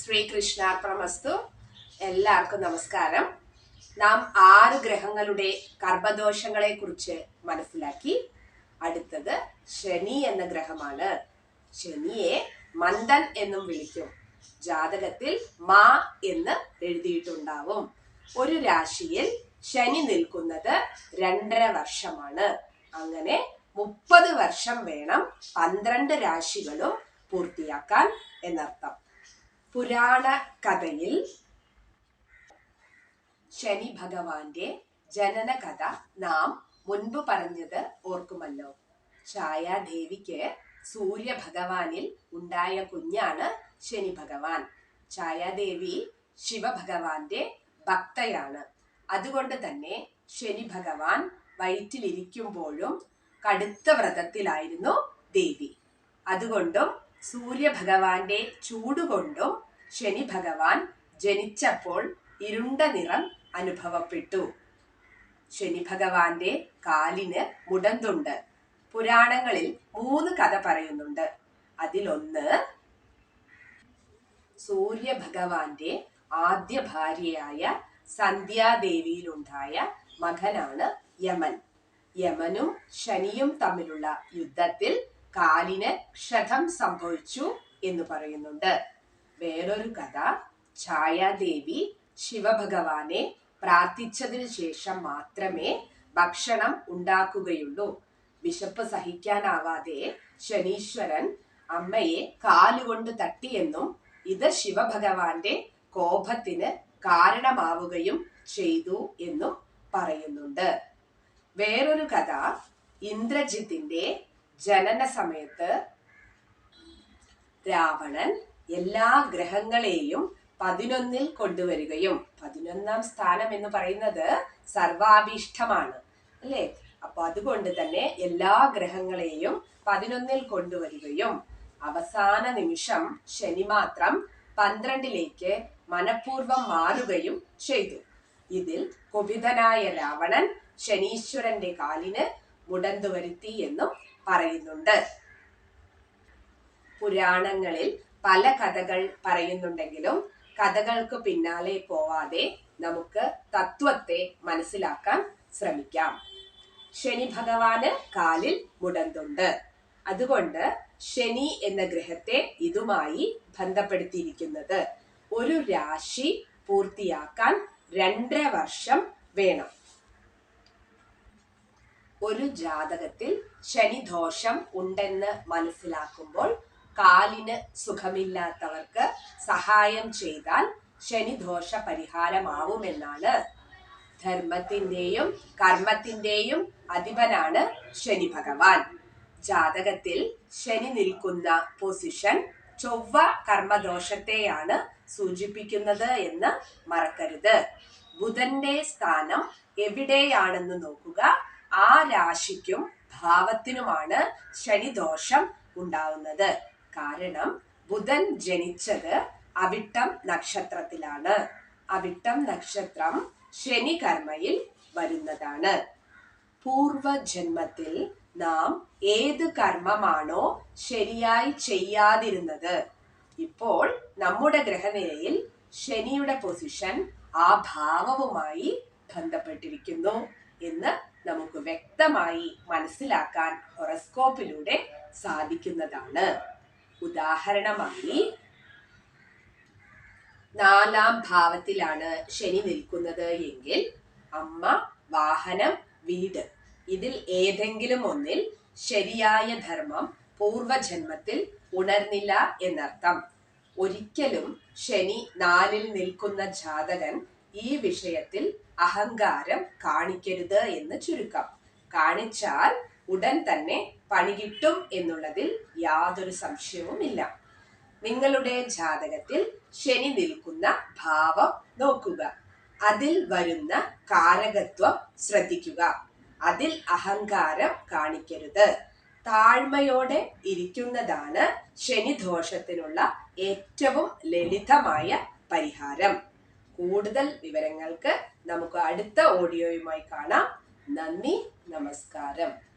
ശ്രീകൃഷ്ണാർപ്പണമസ്തു എല്ലാവർക്കും നമസ്കാരം. നാം ആറ് ഗ്രഹങ്ങളുടെ കർമ്മദോഷങ്ങളെ കുറിച്ച് മനസ്സിലാക്കി. അടുത്തത് ശനി എന്ന ഗ്രഹമാണ്. ശനിയെ മന്ദൻ എന്നും വിളിക്കും. ജാതകത്തിൽ മാ എന്ന് എഴുതിയിട്ടുണ്ടാവും. ഒരു രാശിയിൽ ശനി നിൽക്കുന്നത് രണ്ടര വർഷമാണ്. അങ്ങനെ മുപ്പത് വർഷം വേണം പന്ത്രണ്ട് രാശികളും പൂർത്തിയാക്കാൻ എന്നർത്ഥം. പുരാണ കഥയിൽ ശനി ഭഗവാന്റെ ജനന കഥ നാം മുൻപ് പറഞ്ഞത് ഓർക്കുമല്ലോ. ഛായാദേവിക്ക് സൂര്യ ഭഗവാനിൽ ഉണ്ടായ കുഞ്ഞാണ് ശനി ഭഗവാൻ. ഛായാദേവി ശിവഭഗവാന്റെ ഭക്തയാണ്. അതുകൊണ്ട് തന്നെ ശനി ഭഗവാൻ വയറ്റിലിരിക്കുമ്പോഴും കടുത്ത വ്രതത്തിലായിരുന്നു ദേവി. അതുകൊണ്ടും സൂര്യഭഗവാന്റെ ചൂടുകൊണ്ടും ശനി ഭഗവാൻ ജനിച്ചപ്പോൾ ഇരുണ്ട നിറം അനുഭവപ്പെട്ടു. ശനി ഭഗവാന്റെ കാലിന് മുടന്തുണ്ട്. പുരാണങ്ങളിൽ മൂന്ന് കഥ പറയുന്നുണ്ട്. അതിലൊന്ന് സൂര്യ ഭഗവാന്റെ ആദ്യ ഭാര്യയായ സന്ധ്യാദേവിയിലുണ്ടായ മകനാണ് യമൻ. യമനും ശനിയും തമ്മിലുള്ള യുദ്ധത്തിൽ കാലിന് ക്ഷതം സംഭവിച്ചു എന്ന് പറയുന്നുണ്ട്. വേറൊരു കഥ. ഛായാദേവി ശിവഭഗവാനെ പ്രാർത്ഥിച്ചതിനു ശേഷം മാത്രമേ ഭക്ഷണം ഉണ്ടാക്കുകയുള്ളൂ. വിശപ്പ് സഹിക്കാനാവാതെ ശനീശ്വരൻ അമ്മയെ കാലുകൊണ്ട് തട്ടിയെന്നും ഇത് ശിവഭഗവാന്റെ കോപത്തിന് കാരണമാവുകയും ചെയ്തു എന്നും പറയുന്നുണ്ട്. വേറൊരു കഥ. ഇന്ദ്രജിത്തിന്റെ ജനന സമയത്ത് രാവണൻ എല്ലാ ഗ്രഹങ്ങളെയും പതിനൊന്നിൽ കൊണ്ടുവരികയും പതിനൊന്നാം സ്ഥാനം എന്ന് പറയുന്നത് സർവാഭീഷ്ടമാണ് അല്ലേ? അപ്പൊ അതുകൊണ്ട് തന്നെ എല്ലാ ഗ്രഹങ്ങളെയും പതിനൊന്നിൽ കൊണ്ടുവരികയും അവസാന നിമിഷം ശനി മാത്രം പന്ത്രണ്ടിലേക്ക് മനഃപൂർവം മാറുകയും ചെയ്തു. ഇതിൽ കുപിതനായ രാവണൻ ശനീശ്വരന്റെ കാലിന് മുടന്തു വരുത്തി എന്നും പറയുന്നുണ്ട്. പുരാണങ്ങളിൽ പല കഥകൾ പറയുന്നുണ്ടെങ്കിലും കഥകൾക്ക് പിന്നാലെ പോവാതെ നമുക്ക് തത്വത്തെ മനസ്സിലാക്കാൻ ശ്രമിക്കാം. ശനി ഭഗവാന് കാലിൽ മുടന്തുണ്ട്. അതുകൊണ്ട് ശനി എന്ന ഗ്രഹത്തെ ഇതുമായി ബന്ധപ്പെടുത്തിയിരിക്കുന്നത്. ഒരു രാശി പൂർത്തിയാക്കാൻ രണ്ടര വർഷം വേണം. ഒരു ജാതകത്തിൽ ശനിദോഷം ഉണ്ടെന്ന് മനസ്സിലാക്കുമ്പോൾ കാലിന് സുഖമില്ലാത്തവർക്ക് സഹായം ചെയ്താൽ ശനിദോഷ പരിഹാരമാവുമെന്നാണ് ധർമ്മത്തിന്റെയും കർമ്മത്തിന്റെയും അധിപനാണ് ശനി ഭഗവാൻ ജാതകത്തിൽ ശനി നിൽക്കുന്ന പൊസിഷൻ ചൊവ്വ കർമ്മദോഷത്തെയാണ് സൂചിപ്പിക്കുന്നത് എന്ന് മറക്കരുത്. ബുധന്റെ സ്ഥാനം എവിടെയാണെന്ന് നോക്കുക. ആ രാശിക്കും ഭാവത്തിനുമാണ് ശനിദോഷം ഉണ്ടാവുന്നത്. കാരണം ബുധൻ ജനിച്ചത് അവിട്ടം നക്ഷത്രത്തിലാണ്. അവിട്ടം നക്ഷത്രം ശനി കർമ്മയിൽ വരുന്നതാണ്. പൂർവജന്മത്തിൽ നാം ഏത് കർമ്മമാണോ ശരിയായി ചെയ്യാതിരുന്നത്. ഇപ്പോൾ നമ്മുടെ ഗ്രഹനിലയിൽ ശനിയുടെ പൊസിഷൻ ആ ഭാവവുമായി ബന്ധപ്പെട്ടിരിക്കുന്നു എന്ന് നമുക്ക് വ്യക്തമായി മനസ്സിലാക്കാൻ ഹൊറസ്കോപ്പിലൂടെ സാധിക്കുന്നതാണ്. ഉദാഹരണമായി നാലാം ഭാവത്തിലാണ് ശനി നിൽക്കുന്നത് എങ്കിൽ അമ്മ വാഹനം വീട് ഇതിൽ ഏതെങ്കിലും ഒന്നിൽ ശരിയായ ധർമ്മം പൂർവജന്മത്തിൽ ഉണർന്നില്ല എന്നർത്ഥം. ഒരിക്കലും ശനി നാലിൽ നിൽക്കുന്ന ജാതകൻ ഈ വിഷയത്തിൽ അഹങ്കാരം കാണിക്കരുത് എന്ന് ചുരുക്കം. കാണിച്ചാൽ ഉടൻ തന്നെ പണി കിട്ടും എന്നുള്ളതിൽ യാതൊരു സംശയവുമില്ല നിങ്ങളുടെ ജാതകത്തിൽ ശനി നിൽക്കുന്ന ഭാവം നോക്കുക. അതിൽ വരുന്ന കാരകത്വം ശ്രദ്ധിക്കുക. അതിൽ അഹങ്കാരം കാണിക്കരുത്. താഴ്മയോടെ ഇരിക്കുന്നതാണ് ശനിദോഷത്തിനുള്ള ഏറ്റവും ലളിതമായ പരിഹാരം. കൂടുതൽ വിവരങ്ങൾക്ക് നമുക്ക് അടുത്ത ഓഡിയോയുമായി കാണാം. നന്ദി നമസ്കാരം.